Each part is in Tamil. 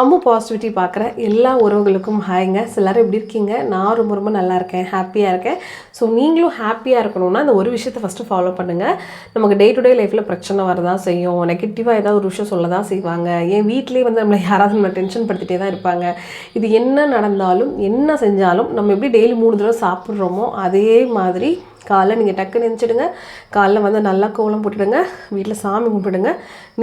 அம்மு பாசிட்டிவிட்டி பார்க்குற எல்லா உறவுகளுக்கும் ஹாய்ங்க சிலரும் எப்படி இருக்கீங்க? நான் ரொம்ப ரொம்ப நல்லா இருக்கேன். ஹாப்பியாக இருக்கேன். ஸோ நீங்களும் ஹாப்பியாக இருக்கணும்னா அந்த ஒரு விஷயத்தை ஃபஸ்ட்டு ஃபாலோ பண்ணுங்கள் நமக்கு டே டு டே லைஃப்பில் பிரச்சனை வரதான் செய்யும். நெகட்டிவாக ஏதாவது ஒரு விஷயம் சொல்ல தான் செய்வாங்க. என் வீட்லேயே வந்து நம்மளை யாராவது நம்ம டென்ஷன் படுத்திட்டே தான் இருப்பாங்க. இது என்ன நடந்தாலும் என்ன செஞ்சாலும் நம்ம எப்படி டெய்லி மூணு தடவை சாப்பிட்றோமோ அதே மாதிரி காலைல நீங்கள் டக்குன்னு நினச்சிடுங்க காலைல வந்து நல்லா கோலம் போட்டுடுங்க. வீட்டில் சாமி கும்பிடுங்க.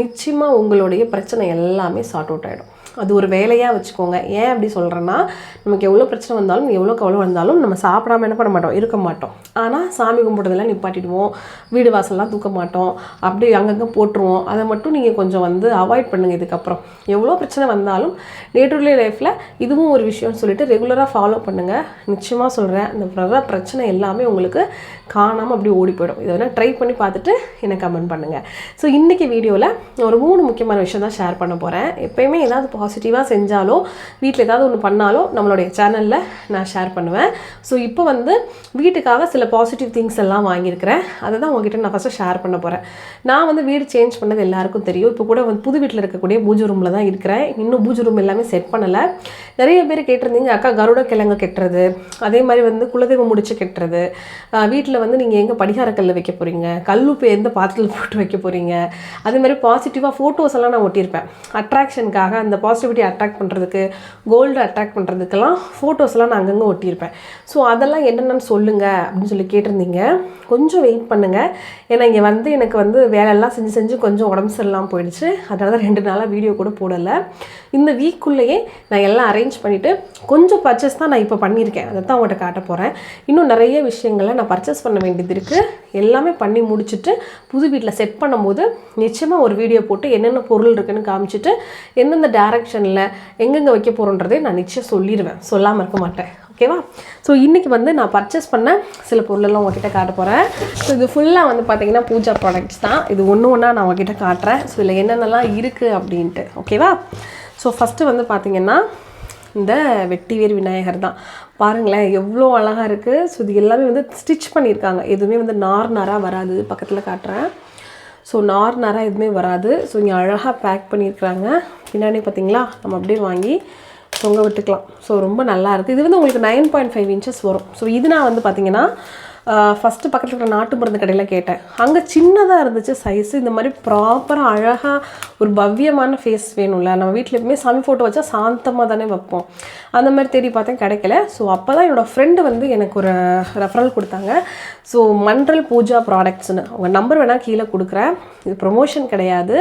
நிச்சயமாக உங்களுடைய பிரச்சனை எல்லாமே சார்ட் அவுட் ஆகிடும் அது ஒரு வேலையாக வச்சுக்கோங்க. ஏன் அப்படி சொல்கிறேன்னா நமக்கு எவ்வளோ பிரச்சனை வந்தாலும் எவ்வளோ கவலை வந்தாலும் நம்ம சாப்பிடாம என்ன பண்ண மாட்டோம்? இருக்க மாட்டோம். ஆனால் சாமி கும்பிட்றதெல்லாம் நிப்பாட்டிடுவோம். வீடு வாசல்லாம் தூக்க மாட்டோம். அப்படி அங்கங்கே போட்டுருவோம். அதை மட்டும் நீங்கள் கொஞ்சம் வந்து அவாய்ட் பண்ணுங்கள் இதுக்கப்புறம். எவ்வளோ பிரச்சனை வந்தாலும் டே டு டே லைஃப்பில் இதுவும் ஒரு விஷயம்னு சொல்லிட்டு ரெகுலராக ஃபாலோ பண்ணுங்கள் நிச்சயமாக சொல்கிறேன் இந்த வர பிரச்சனை எல்லாமே உங்களுக்கு காணாமல் அப்படியே ஓடி போயிடும். இதை வேணால் ட்ரை பண்ணி பார்த்துட்டு எனக்கு கமெண்ட் பண்ணுங்கள் ஸோ இன்றைக்கி வீடியோவில் ஒரு மூணு முக்கியமான விஷயம் தான் ஷேர் பண்ண போகிறேன் எப்போயுமே ஏதாவது பாசிட்டிவாக செஞ்சாலோ வீட்டில் ஏதாவது ஒன்று பண்ணாலோ நம்மளுடைய சேனலில் நான் ஷேர் பண்ணுவேன். ஸோ இப்போ வந்து வீட்டுக்காக சில பாசிட்டிவ் திங்ஸ் எல்லாம் வாங்கியிருக்கிறேன். அதை தான் உங்ககிட்ட நான் ஃபஸ்ட்டு ஷேர் பண்ண போகிறேன் நான் வந்து வீடு சேஞ்ச் பண்ணது எல்லாருக்கும் தெரியும். இப்போ கூட வந்து புது வீட்டில் இருக்கக்கூடிய பூஜை ரூமில் தான் இருக்கிறேன். இன்னும் பூஜை ரூம் எல்லாமே செட் பண்ணலை. நிறைய பேர் கேட்டிருந்தீங்க அக்கா கருட கிழங்கு கெட்டுறது. அதே மாதிரி வந்து குலதெய்வம் முடிச்சு கெட்டுறது. வீட்டில் வந்து நீங்கள் எங்கே படிகார படிகாரக்கல்ல வைக்க போகிறீங்க கல்லுப்பு எந்த பாத்திரத்தில் போட்டு வைக்க போகிறீங்க அதே மாதிரி பாசிட்டிவாக ஃபோட்டோஸ் எல்லாம் நான் ஒட்டியிருப்பேன். அட்ராக்ஷனுக்காக அந்த பாசிட்டிவிட்டி அட்ராக்ட் பண்ணுறதுக்கு கோல்டு அட்ராக்ட் பண்ணுறதுக்கெல்லாம் ஃபோட்டோஸ்லாம் நான் அங்கங்கே ஒட்டியிருப்பேன். ஸோ அதெல்லாம் என்னென்னு சொல்லுங்கள் அப்படின்னு சொல்லி கேட்டிருந்தீங்க. கொஞ்சம் வெயிட் பண்ணுங்கள் ஏன்னா இங்கே வந்து எனக்கு வந்து வேலையெல்லாம் செஞ்சு செஞ்சு கொஞ்சம் உடம்பு சரியில்லாமல் போயிடுச்சு. அதனால தான் ரெண்டு நாளாக வீடியோ கூட போடலை. இந்த வீக்குள்ளேயே நான் எல்லாம் அரேஞ்ச் பண்ணிவிட்டு கொஞ்சம் பர்ச்சேஸ் தான் நான் இப்போ பண்ணியிருக்கேன். அதை தான் உங்கள்கிட்ட காட்ட போகிறேன் இன்னும் நிறைய விஷயங்களை நான் பர்ச்சேஸ் பண்ண வேண்டியது இருக்குது எல்லாமே பண்ணி முடிச்சுட்டு புது வீட்டில் செட் பண்ணும்போது நிச்சயமாக ஒரு வீடியோ போட்டு என்னென்ன பொருள் இருக்குன்னு காமிச்சிட்டு எந்தெந்த டேரக்ஷனில் எங்கெங்கே வைக்க போகிறோன்றதே நான் நிச்சயம் சொல்லிடுவேன் சொல்லாமல் இருக்க மாட்டேன். ஓகேவா ஸோ இன்றைக்கி வந்து நான் பர்ச்சேஸ் பண்ண சில பொருளெல்லாம் உங்ககிட்ட காட்ட போகிறேன் ஸோ இது ஃபுல்லாக வந்து பார்த்திங்கன்னா பூஜா ப்ராடக்ட்ஸ் தான். இது ஒன்று ஒன்றா நான் உங்ககிட்ட காட்டுறேன். ஸோ இதில் என்னென்னலாம் இருக்குது அப்படின்ட்டு. ஓகேவா ஸோ ஃபஸ்ட்டு வந்து பார்த்திங்கன்னா இந்த வெட்டிவேர் விநாயகர் தான். பாருங்களேன் எவ்வளோ அழகாக இருக்குது ஸோ இது எல்லாமே வந்து ஸ்டிச் பண்ணியிருக்காங்க. எதுவுமே வந்து நார் நாராக வராது. பக்கத்தில் காட்டுறேன். ஸோ நார் நாராக எதுவுமே வராது. ஸோ இங்கே அழகாக பேக் பண்ணியிருக்கிறாங்க. பின்னாடி பார்த்தீங்களா நம்ம அப்படியே வாங்கி தொங்க விட்டுக்கலாம். ஸோ ரொம்ப நல்லா இருக்குது இது வந்து உங்களுக்கு நைன் பாயிண்ட் ஃபைவ் இன்ச்சஸ் வரும். ஸோ இது நான் வந்து பார்த்திங்கன்னா ஃபஸ்ட்டு பக்கத்தில் இருக்கிற நாட்டு மருந்து கடையில் கேட்டேன். அங்கே சின்னதாக இருந்துச்சு சைஸு இந்த மாதிரி ப்ராப்பராக அழகாக ஒரு பவ்யமான ஃபேஸ் வேணும்ல. நம்ம வீட்டில் எப்பவுமே சாமி ஃபோட்டோ வச்சா சாந்தமாக தானே வைப்போம். அந்த மாதிரி தேடி பார்த்தேன் கிடைக்கல. ஸோ அப்போ தான் என்னோடய ஃப்ரெண்டு வந்து எனக்கு ஒரு ரெஃபரல் கொடுத்தாங்க. ஸோ மன்றல் பூஜா ப்ராடக்ட்ஸ்னு அவங்க நம்பர் வேணால் கீழே கொடுக்குறேன். இது ப்ரொமோஷன் கிடையாது.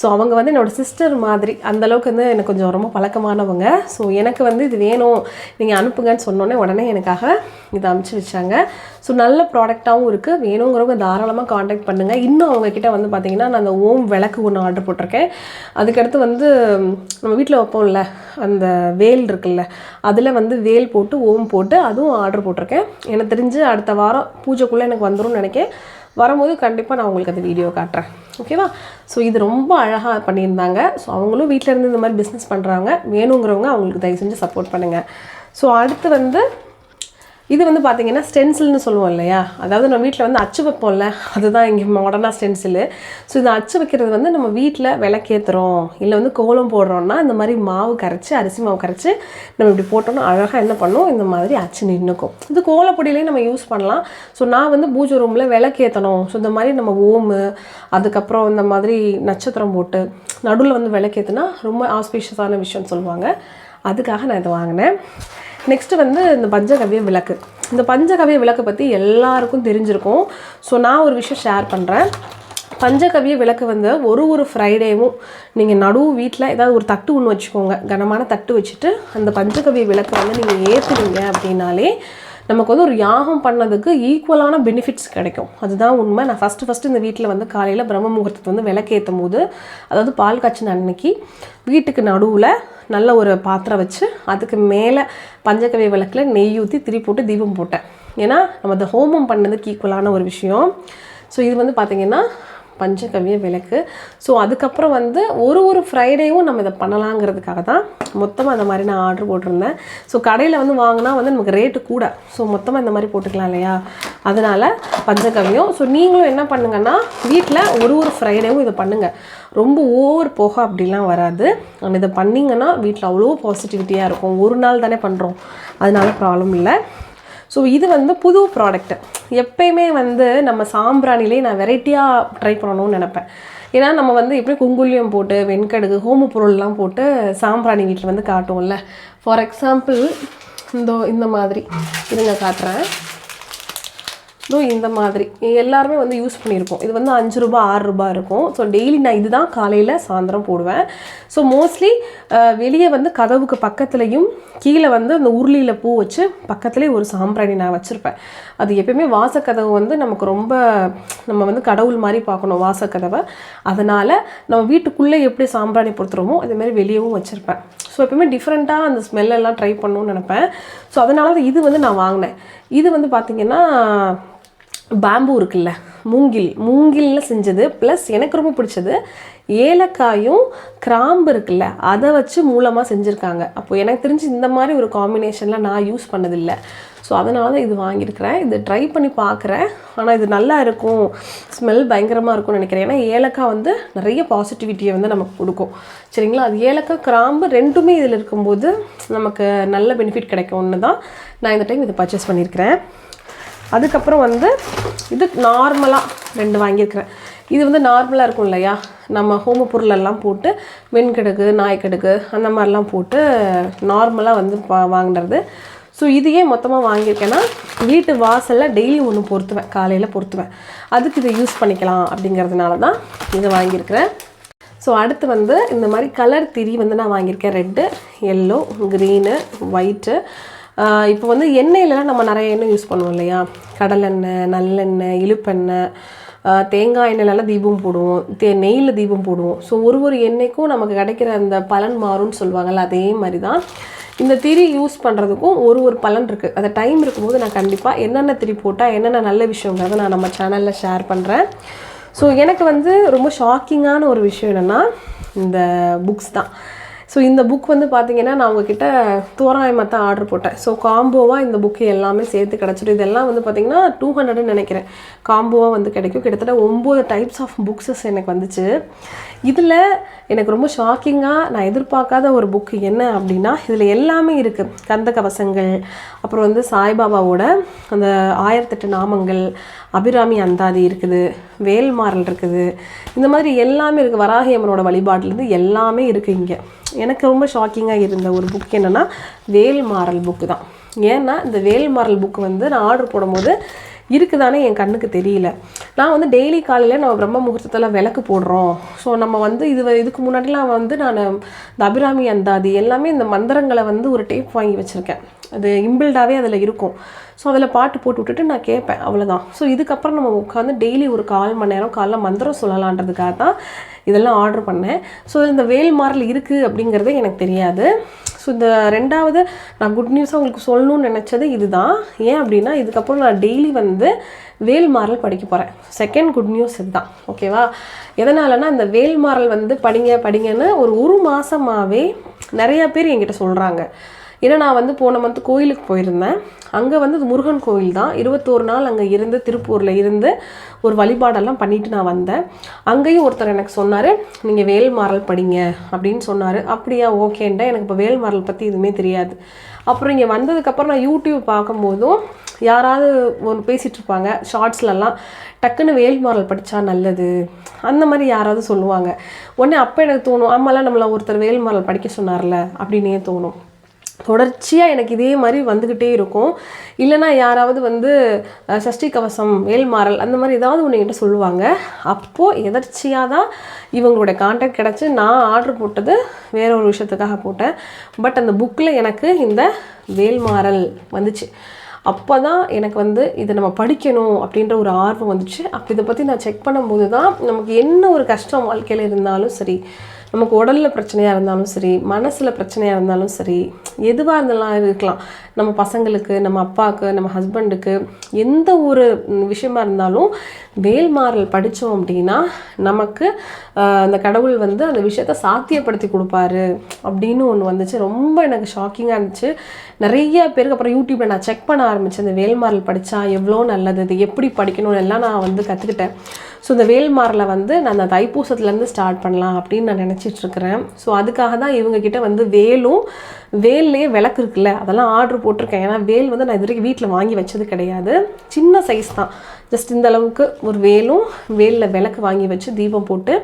ஸோ அவங்க வந்து என்னோடய சிஸ்டர் மாதிரி அந்தளவுக்கு வந்து எனக்கு கொஞ்சம் ரொம்ப பழக்கமானவங்க. ஸோ எனக்கு வந்து இது வேணும் நீங்கள் அனுப்புங்கன்னு சொன்னோன்னே உடனே எனக்காக இதை அனுப்பிச்சி வச்சாங்க. ஸோ நல்ல ப்ராடக்டாகவும் இருக்குது வேணுங்கிறவங்க தாராளமாக காண்டாக்ட் பண்ணுங்கள் இன்னும் அவங்கக்கிட்ட வந்து பார்த்திங்கன்னா நான் அந்த ஓம் விளக்கு ஒன்று ஆர்டர் போட்டிருக்கேன். அதுக்கடுத்து வந்து நம்ம வீட்டில் வைப்போம்ல அந்த வேல் இருக்குல்ல அதில் வந்து வேல் போட்டு ஓம் போட்டு அதுவும் ஆர்டர் போட்டிருக்கேன். எனக்கு தெரிஞ்சு அடுத்த வாரம் பூஜைக்குள்ளே எனக்கு வந்துடும் நினைக்கேன். வரும்போது கண்டிப்பாக நான் உங்களுக்கு அந்த வீடியோ காட்டுறேன். ஓகேவா ஸோ இது ரொம்ப அழகாக பண்ணியிருந்தாங்க. ஸோ அவங்களும் வீட்டில் இருந்து இந்த மாதிரி பிஸ்னஸ் பண்ணுறாங்க வேணுங்கிறவங்க அவங்களுக்கு தயவு செஞ்சு சப்போர்ட் பண்ணுங்கள் ஸோ அடுத்து வந்து இது வந்து பார்த்தீங்கன்னா ஸ்டென்சில்னு சொல்லுவோம் இல்லையா? அதாவது நம்ம வீட்டில் வந்து அச்சு வைப்போம்ல அதுதான் இங்கே மாடர்னாக ஸ்டென்சிலு ஸோ இந்த அச்சு வைக்கிறது வந்து நம்ம வீட்டில் விளக்கேற்றுறோம் இல்லை வந்து கோலம் போடுறோம்னா இந்த மாதிரி மாவு கரைச்சி அரிசி மாவு கரைச்சி நம்ம இப்படி போட்டோம்னா அழகாக என்ன பண்ணும்? இந்த மாதிரி அச்சு நின்றுக்கும் இது கோலப்பொடியிலையும் நம்ம யூஸ் பண்ணலாம். ஸோ நான் வந்து பூஜை ரூமில் விளக்கேற்றணும் ஸோ இந்த மாதிரி நம்ம ஓமு அதுக்கப்புறம் இந்த மாதிரி நட்சத்திரம் போட்டு நடுவில் வந்து விளக்கேற்றுனா ரொம்ப ஆஸ்பீஷியஸான விஷயம்னு சொல்லுவாங்க. அதுக்காக நான் இதை வாங்கினேன். நெக்ஸ்ட்டு வந்து இந்த பஞ்சகவிய விளக்கு. இந்த பஞ்சகவிய விளக்கை பற்றி எல்லாருக்கும் தெரிஞ்சிருக்கும். ஸோ நான் ஒரு விஷயம் ஷேர் பண்ணுறேன் பஞ்சகவிய விளக்கு வந்து ஒரு ஒரு ஃப்ரைடேவும் நீங்கள் நடுவு வீட்டில் ஏதாவது ஒரு தட்டு ஒன்று வச்சுக்கோங்க. கனமான தட்டு வச்சுட்டு அந்த பஞ்சகவிய விளக்கை வந்து நீங்கள் ஏற்றுனீங்க அப்படின்னாலே நமக்கு வந்து ஒரு யாகம் பண்ணதுக்கு ஈக்குவலான பெனிஃபிட்ஸ் கிடைக்கும். அதுதான் உண்மை. நான் ஃபஸ்ட்டு ஃபஸ்ட்டு இந்த வீட்டில் வந்து காலையில் பிரம்ம முகூர்த்தத்தை வந்து விளக்கேற்றும் போது அதாவது பால் காய்ச்சின அன்னைக்கு வீட்டுக்கு நடுவில் நல்ல ஒரு பாத்திரம் வச்சு அதுக்கு மேலே பஞ்சக்கவி விளக்கில் நெய் ஊற்றி திரி போட்டு தீபம் போட்டேன். ஏன்னா நம்ம அந்த ஹோமம் பண்ணதுக்கு ஈக்குவலான ஒரு விஷயம். ஸோ இது வந்து பார்த்திங்கன்னா பஞ்சகவிய விளக்கு. ஸோ அதுக்கப்புறம் வந்து ஒரு ஒரு ஃப்ரைடேவும் நம்ம இதை பண்ணலாங்கிறதுக்காக தான் மொத்தமாக அந்த மாதிரி நான் ஆர்டர் போட்டிருந்தேன். ஸோ கடையில் வந்து வாங்கினா வந்து நமக்கு ரேட்டு கூட. ஸோ மொத்தமாக இந்த மாதிரி போட்டுக்கலாம் இல்லையா? அதனால் பஞ்சகவியம் ஸோ நீங்களும் என்ன பண்ணுங்கன்னா வீட்டில் ஒரு ஒரு ஃப்ரைடேவும் இதை பண்ணுங்கள் ரொம்ப ஓவர் போக அப்படிலாம் வராது. அண்ட் இதை பண்ணிங்கன்னா வீட்டில் அவ்வளோ பாசிட்டிவிட்டியாக இருக்கும். ஒரு நாள் தானே பண்ணுறோம் அதனால ப்ராப்ளம் இல்லை. ஸோ இது வந்து புது ப்ராடக்ட்டு எப்பயுமே வந்து நம்ம சாம்பிராணிலே நான் வெரைட்டியாக ட்ரை பண்ணணும்னு நினப்பேன். ஏன்னா நம்ம வந்து எப்படி குங்குலியம் போட்டு வெண்கடுகு ஹோம பொருள்லாம் போட்டு சாம்பிராணி வீட்டில் வந்து காட்டுவோம்ல. ஃபார் எக்ஸாம்பிள் இந்த இந்த மாதிரி. இருங்க காட்டுறேன். ஸோ இந்த மாதிரி. எல்லாருமே வந்து யூஸ் பண்ணியிருக்கோம் இது வந்து அஞ்சு ரூபாய் ஆறு ரூபாய் இருக்கும். ஸோ டெய்லி நான் இதுதான் காலையில் சாயந்தரம் போடுவேன். ஸோ மோஸ்ட்லி வெளியே வந்து கதவுக்கு பக்கத்துலேயும் கீழே வந்து அந்த உருளியில் பூ வச்சு பக்கத்துலேயே ஒரு சாம்பிராணி நான் வச்சுருப்பேன். அது எப்பயுமே வாசக்கதவு வந்து நமக்கு ரொம்ப நம்ம வந்து கடவுள் மாதிரி பார்க்கணும் வாசக்கதவை. அதனால் நம்ம வீட்டுக்குள்ளே எப்படி சாம்பிராணி பொறுத்துறோமோ அதேமாதிரி வெளியவும் வச்சுருப்பேன். ஸோ எப்பயுமே டிஃப்ரெண்ட்டாக அந்த ஸ்மெல்லெல்லாம் ட்ரை பண்ணணும்னு நினப்பேன். ஸோ அதனால தான் இது வந்து நான் வாங்கினேன். இது வந்து பார்த்திங்கன்னா பேம்பு இருக்குல்ல மூங்கில். மூங்கிலில் செஞ்சது ப்ளஸ் எனக்கு ரொம்ப பிடிச்சது ஏலக்காயும் கிராம்பு இருக்குல்ல அதை வச்சு மூலமாக செஞ்சுருக்காங்க. அப்போ எனக்கு தெரிஞ்சு இந்த மாதிரி ஒரு காம்பினேஷனில் நான் யூஸ் பண்ணதில்லை. ஸோ அதனால தான் இது வாங்கியிருக்கிறேன். இது ட்ரை பண்ணி பார்க்குறேன். ஆனால் இது நல்லா இருக்கும். ஸ்மெல் பயங்கரமாக இருக்கும்னு நினைக்கிறேன். ஏன்னா ஏலக்காய் வந்து நிறைய பாசிட்டிவிட்டியை வந்து நமக்கு கொடுக்கும். சரிங்களா? அது ஏலக்காய் கிராம்பு ரெண்டுமே இதில் இருக்கும்போது நமக்கு நல்ல பெனிஃபிட் கிடைக்கும் ஒன்று தான் நான் இந்த டைம் இதை பர்ச்சேஸ் பண்ணியிருக்கிறேன். அதுக்கப்புறம் வந்து இது நார்மலாக ரெண்டு வாங்கியிருக்கிறேன். இது வந்து நார்மலாக இருக்கும் இல்லையா? நம்ம ஹோம பொருளெல்லாம் போட்டு வெண்கடுகு நாய்க்கடுகு அந்த மாதிரிலாம் போட்டு நார்மலாக வந்து வா வாங்கினது ஸோ இதையே மொத்தமாக வாங்கியிருக்கேன்னா வீட்டு வாசலில் டெய்லி ஒன்று பொருத்துவேன். காலையில் பொருத்துவேன். அதுக்கு இதை யூஸ் பண்ணிக்கலாம் அப்படிங்கிறதுனால தான் இதை வாங்கியிருக்கிறேன். ஸோ அடுத்து வந்து இந்த மாதிரி கலர் திரி வந்து நான் வாங்கியிருக்கேன். ரெட்டு எல்லோ க்ரீனு ஒயிட்டு இப்போ வந்து எண்ணெயிலலாம் நம்ம நிறைய எண்ணெய் யூஸ் பண்ணுவோம் இல்லையா? கடலெண்ணெய் நல்லெண்ணெய் இழுப்பெண்ணெய் தேங்காய் எண்ணெயிலலாம் தீபம் போடுவோம். தே நெய்யில் தீபம் போடுவோம். ஸோ ஒரு ஒரு எண்ணெய்க்கும் நமக்கு கிடைக்கிற அந்த பலன் மாறும்னு சொல்லுவாங்கள்ல அதே மாதிரி தான் இந்த திரி யூஸ் பண்ணுறதுக்கும் ஒரு ஒரு பலன் இருக்குது அந்த டைம் இருக்கும்போது நான் கண்டிப்பாக என்னென்ன திரி போட்டால் என்னென்ன நல்ல விஷயங்கிறத நான் நம்ம சேனலில் ஷேர் பண்ணுறேன் ஸோ எனக்கு வந்து ரொம்ப ஷாக்கிங்கான ஒரு விஷயம் என்னென்னா இந்த புக்ஸ் தான். ஸோ இந்த புக் வந்து பார்த்தீங்கன்னா நான் உங்ககிட்ட தோராயமாக தான் ஆர்டர் போட்டேன். ஸோ காம்போவாக இந்த புக்கு எல்லாமே சேர்த்து கிடச்சிடும். இதெல்லாம் வந்து பார்த்திங்கன்னா டூ ஹண்ட்ரட்னு நினைக்கிறேன். காம்போவாக வந்து கிடைக்கும். கிட்டத்தட்ட ஒம்பது டைப்ஸ் ஆஃப் புக்ஸஸ் எனக்கு வந்துச்சு. இதில் எனக்கு ரொம்ப ஷாக்கிங்காக நான் எதிர்பார்க்காத ஒரு புக்கு என்ன அப்படின்னா இதில் எல்லாமே இருக்குது கந்த கவசங்கள் அப்புறம் வந்து சாய்பாபாவோட அந்த ஆயிரத்தெட்டு நாமங்கள் அபிராமி அந்தாதி இருக்குது வேல்மாறல் இருக்குது. இந்த மாதிரி எல்லாமே இருக்குது வராகி அம்மனோட வழிபாட்டிலேருந்து எல்லாமே இருக்குது இங்கே. எனக்கு ரொம்ப ஷாக்கிங்காக இருந்த ஒரு புக் என்னென்னா வேல்மாறல் புக்கு தான். ஏன்னா இந்த வேல்மாறல் புக்கு வந்து நான் ஆர்டர் போடும்போது இருக்குதானே என் கண்ணுக்கு தெரியல. நான் வந்து டெய்லி காலையில் நம்ம பிரம்ம முகூர்த்தத்தில் விளக்கு போடுறோம். ஸோ நம்ம வந்து இது இதுக்கு முன்னாடிலாம் வந்து நான் இந்த அபிராமி அந்தாதி எல்லாமே இந்த மந்திரங்களை வந்து ஒரு டேப் வாங்கி வச்சுருக்கேன். அது இம்பிள்டாகவே அதில் இருக்கும். ஸோ அதில் பாட்டு போட்டு விட்டுட்டு நான் கேட்பேன் அவ்வளோதான் ஸோ இதுக்கப்புறம் நம்ம உட்காந்து டெய்லி ஒரு கால் மணி நேரம் காலைல மந்திரம் சொல்லலான்றதுக்காக தான் இதெல்லாம் ஆர்டர் பண்ணேன். ஸோ இந்த வேல் மாரல் இருக்குது அப்படிங்கிறதே எனக்கு தெரியாது. ஸோ இந்த ரெண்டாவது நான் குட் நியூஸாக உங்களுக்கு சொல்லணும்னு நினச்சது இதுதான். ஏன் அப்படின்னா இதுக்கப்புறம் நான் டெய்லி வந்து வேல்மாறல் படிக்க போகிறேன் செகண்ட் குட் நியூஸ் இதுதான். ஓகேவா எதனாலனா இந்த வேல்மாறல் வந்து படிங்க படிங்கன்னு ஒரு ஒரு மாதமாகவே நிறையா பேர் என்கிட்ட சொல்கிறாங்க ஏன்னா நான் வந்து போன மந்த் கோயிலுக்கு போயிருந்தேன். அங்கே வந்து முருகன் கோயில் தான். இருபத்தோரு நாள் அங்கே இருந்து திருப்பூரில் இருந்து ஒரு வழிபாடெல்லாம் பண்ணிட்டு நான் வந்தேன். அங்கேயும் ஒருத்தர் எனக்கு சொன்னார் நீங்கள் வேல்மாறல் படிங்க அப்படின்னு சொன்னார். அப்படியா ஓகேன்டா எனக்கு இப்போ வேல்மாறல் பற்றி எதுவுமே தெரியாது. அப்புறம் இங்கே வந்ததுக்கப்புறம் நான் யூடியூப் பார்க்கும்போதும் யாராவது ஒன்று பேசிகிட்டு இருப்பாங்க ஷார்ட்ஸ்லலாம் டக்குன்னு வேல்மாரல் படித்தா நல்லது. அந்த மாதிரி யாராவது சொல்லுவாங்க. உடனே அப்போ எனக்கு தோணும் ஆமாலாம் நம்மளை ஒருத்தர் வேல்மாரல் படிக்க சொன்னார்ல அப்படின்னே தோணும். தொடர்ச்சியாக எனக்கு இதே மாதிரி வந்துக்கிட்டே இருக்கும். இல்லைனா யாராவது வந்து சஷ்டி கவசம் வேல்மாறல் அந்த மாதிரி ஏதாவது ஒன்று என்கிட்ட சொல்லுவாங்க. அப்போது எதர்ச்சியாக தான் இவங்களோட கான்டாக்ட் கிடச்சி நான் ஆர்டர் போட்டது வேற ஒரு விஷயத்துக்காக போட்டேன். பட் அந்த புக்கில் எனக்கு இந்த வேல்மாறல் வந்துச்சு. அப்போ தான் எனக்கு வந்து இதை நம்ம படிக்கணும் அப்படின்ற ஒரு ஆர்வம் வந்துச்சு. அப்போ இதை பற்றி நான் செக் பண்ணும்போது தான் நமக்கு என்ன ஒரு கஷ்டம் வாழ்க்கையில் இருந்தாலும் சரி நமக்கு உடலில் பிரச்சனையாக இருந்தாலும் சரி மனசில் பிரச்சனையாக இருந்தாலும் சரி எதுவாக இருந்தாலும் இருக்கலாம். நம்ம பசங்களுக்கு நம்ம அப்பாவுக்கு நம்ம ஹஸ்பண்டுக்கு எந்த ஒரு விஷயமா இருந்தாலும் வேல்மாறல் படித்தோம் அப்படின்னா நமக்கு அந்த கடவுள் வந்து அந்த விஷயத்த சாத்தியப்படுத்தி கொடுப்பாரு அப்படின்னு ஒன்று வந்துச்சு. ரொம்ப எனக்கு ஷாக்கிங்காக இருந்துச்சு. நிறைய பேருக்கு அப்புறம் யூடியூப்பில் நான் செக் பண்ண ஆரம்பித்தேன் இந்த வேல்மாறல் படித்தா எவ்வளோ நல்லது இது எப்படி படிக்கணும்னு எல்லாம் நான் வந்து கற்றுக்கிட்டேன் ஸோ இந்த வேல்மாரில் வந்து நான் அந்த தைப்பூசத்துலேருந்து ஸ்டார்ட் பண்ணலாம் அப்படின்னு நான் நினச்சிட்ருக்கிறேன் ஸோ அதுக்காக தான் இவங்கக்கிட்ட வந்து வேலும் வேல்லையே விளக்கு இருக்குல்ல அதெல்லாம் ஆர்டர் போட்டிருக்கேன். ஏன்னா வேல் வந்து நான் இது வரைக்கும் வீட்டில் வாங்கி வச்சது கிடையாது. சின்ன சைஸ் தான். ஜஸ்ட் இந்த அளவுக்கு ஒரு வேலும் வேலில் விளக்கு வாங்கி வச்சு தீபம் போட்டு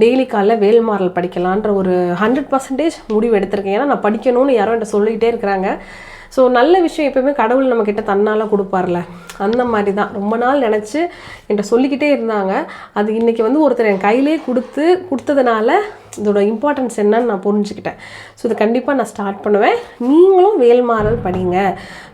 டெய்லி காலைல வேல்மாறல் படிக்கலான்ற ஒரு ஹண்ட்ரட் பர்சன்டேஜ் முடிவு எடுத்திருக்கேன். ஏன்னா நான் படிக்கணும்னு யாரோ என்கிட்ட சொல்லிக்கிட்டே இருக்கிறாங்க. ஸோ நல்ல விஷயம் எப்பயுமே கடவுள் நம்ம கிட்ட தன்னால் கொடுப்பார்ல. அந்த மாதிரி தான் ரொம்ப நாள் நினச்சி என்கிட்ட சொல்லிக்கிட்டே இருந்தாங்க. அது இன்றைக்கி வந்து ஒருத்தர் என் கையிலே கொடுத்து கொடுத்ததுனால இதோட இம்பார்ட்டன்ஸ் என்னன்னு நான் புரிஞ்சுக்கிட்டேன். ஸோ இதை கண்டிப்பாக நான் ஸ்டார்ட் பண்ணுவேன். நீங்களும் வேல்மாறல் படிங்க.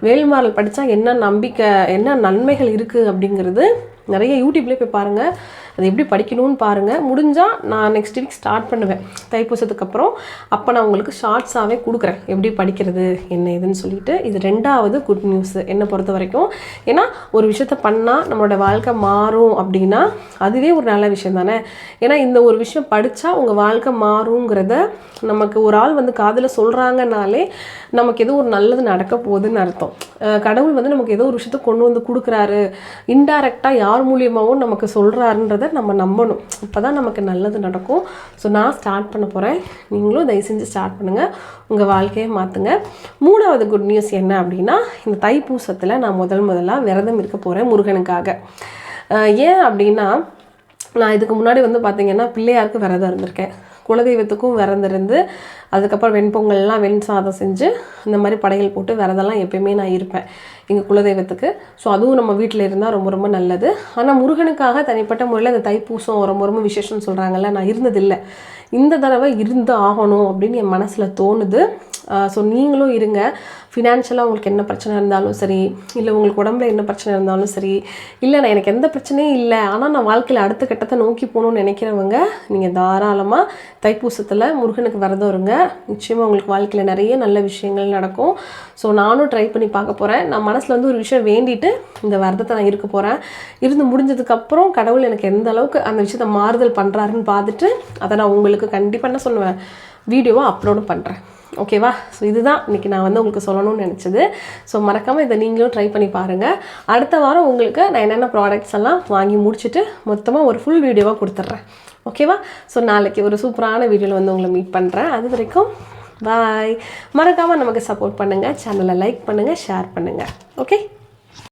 வேல்மாறல் படித்தா என்ன நம்பிக்கை என்ன நன்மைகள் இருக்குது அப்படிங்கிறது நிறைய யூடியூப்லேயே போய் பாருங்கள் அது எப்படி படிக்கணும்னு பாருங்கள் முடிஞ்சால் நான் நெக்ஸ்ட் வீக் ஸ்டார்ட் பண்ணுவேன். தைப்பூசத்துக்கு அப்புறம் அப்போ நான் உங்களுக்கு ஷார்ட்ஸாகவே கொடுக்குறேன். எப்படி படிக்கிறது என்ன ஏதுன்னு சொல்லிட்டு. இது ரெண்டாவது குட் நியூஸ் என்னை பொறுத்த வரைக்கும். ஏன்னா ஒரு விஷயத்த பண்ணால் நம்மளோட வாழ்க்கை மாறும் அப்படின்னா அதுவே ஒரு நல்ல விஷயம் தானே? ஏன்னா இந்த ஒரு விஷயம் படித்தா உங்கள் வாழ்க்கை மாறுங்கிறத நமக்கு ஒரு ஆள் வந்து காதில் சொல்கிறாங்கனாலே நமக்கு ஏதோ ஒரு நல்லது நடக்க போகுதுன்னு அர்த்தம். கடவுள் வந்து நமக்கு ஏதோ ஒரு விஷயத்த கொண்டு வந்து கொடுக்குறாரு. இன்டைரக்டாக யார் மூலியமாகவும் நமக்கு சொல்கிறாருன்றத நம்ம நம்பணும். அப்போ தான் நமக்கு நல்லது நடக்கும். ஸோ நான் ஸ்டார்ட் பண்ண போகிறேன் நீங்களும் தயவு செஞ்சு ஸ்டார்ட் பண்ணுங்கள் உங்கள் வாழ்க்கையை மாற்றுங்க மூணாவது குட் நியூஸ் என்ன அப்படின்னா இந்த தைப்பூசத்தில் நான் முதல் முதலாக விரதம் இருக்க போகிறேன் முருகனுக்காக. ஏன் அப்படின்னா நான் இதுக்கு முன்னாடி வந்து பார்த்திங்கன்னா பிள்ளையாருக்கு விரதம் இருந்திருக்கேன். குலதெய்வத்துக்கும் விரந்திருந்து அதுக்கப்புறம் வெண்பொங்கல்லாம் வெண் சாதம் செஞ்சு இந்த மாதிரி படையல் போட்டு விரதம்லாம் எப்பயுமே நான் இருப்பேன் எங்கள் குலதெய்வத்துக்கு. ஸோ அதுவும் நம்ம வீட்டில் இருந்தால் ரொம்ப ரொம்ப நல்லது. ஆனால் முருகனுக்காக தனிப்பட்ட முறையில் இந்த தைப்பூசம் ரொம்ப ரொம்ப விசேஷம்னு சொல்கிறாங்கல்ல நான் இருந்ததில்லை. இந்த தடவை இருந்து ஆகணும் அப்படின்னு என் மனசில் தோணுது. ஸோ நீங்களும் இருங்க. ஃபினான்ஷியலாக உங்களுக்கு என்ன பிரச்சனை இருந்தாலும் சரி இல்லை உங்களுக்கு உடம்புல என்ன பிரச்சனை இருந்தாலும் சரி இல்லை நான் எனக்கு எந்த பிரச்சனையும் இல்லை ஆனால் நான் வாழ்க்கையில் அடுத்த கட்டத்தை நோக்கி போகணும்னு நினைக்கிறவங்க நீங்கள் தாராளமாக தைப்பூசத்தில் முருகனுக்கு விரதம் இருங்க. நிச்சயமாக உங்களுக்கு வாழ்க்கையில் நிறைய நல்ல விஷயங்கள் நடக்கும். ஸோ நானும் ட்ரை பண்ணி பார்க்க போகிறேன் நான் மனசில் வந்து ஒரு விஷயம் வேண்டிட்டு இந்த விரதத்தை நான் இருக்க போகிறேன் இருந்து முடிஞ்சதுக்கப்புறம் கடவுள் எனக்கு எந்த அளவுக்கு அந்த விஷயத்தை மாறுதல் பண்ணுறாருன்னு பார்த்துட்டு அதை நான் உங்களுக்கு கண்டிப்பாக என்ன சொல்லுவேன் வீடியோவை அப்லோடும் பண்ணுறேன் ஓகேவா? ஸோ இதுதான் இன்றைக்கி நான் வந்து உங்களுக்கு சொல்லணும்னு நினச்சது. ஸோ மறக்காமல் இதை நீங்களும் ட்ரை பண்ணி பாருங்கள் அடுத்த வாரம் உங்களுக்கு நான் என்னென்ன ப்ராடக்ட்ஸ் எல்லாம் வாங்கி முடிச்சுட்டு மொத்தமாக ஒரு ஃபுல் வீடியோவாக கொடுத்துட்றேன். ஓகேவா? ஸோ நாளைக்கு ஒரு சூப்பரான வீடியோவில் வந்து உங்களை மீட் பண்ணுறேன் அது வரைக்கும் பாய் மறக்காமல் நமக்கு சப்போர்ட் பண்ணுங்கள் சேனலை லைக் பண்ணுங்கள் ஷேர் பண்ணுங்கள் ஓகே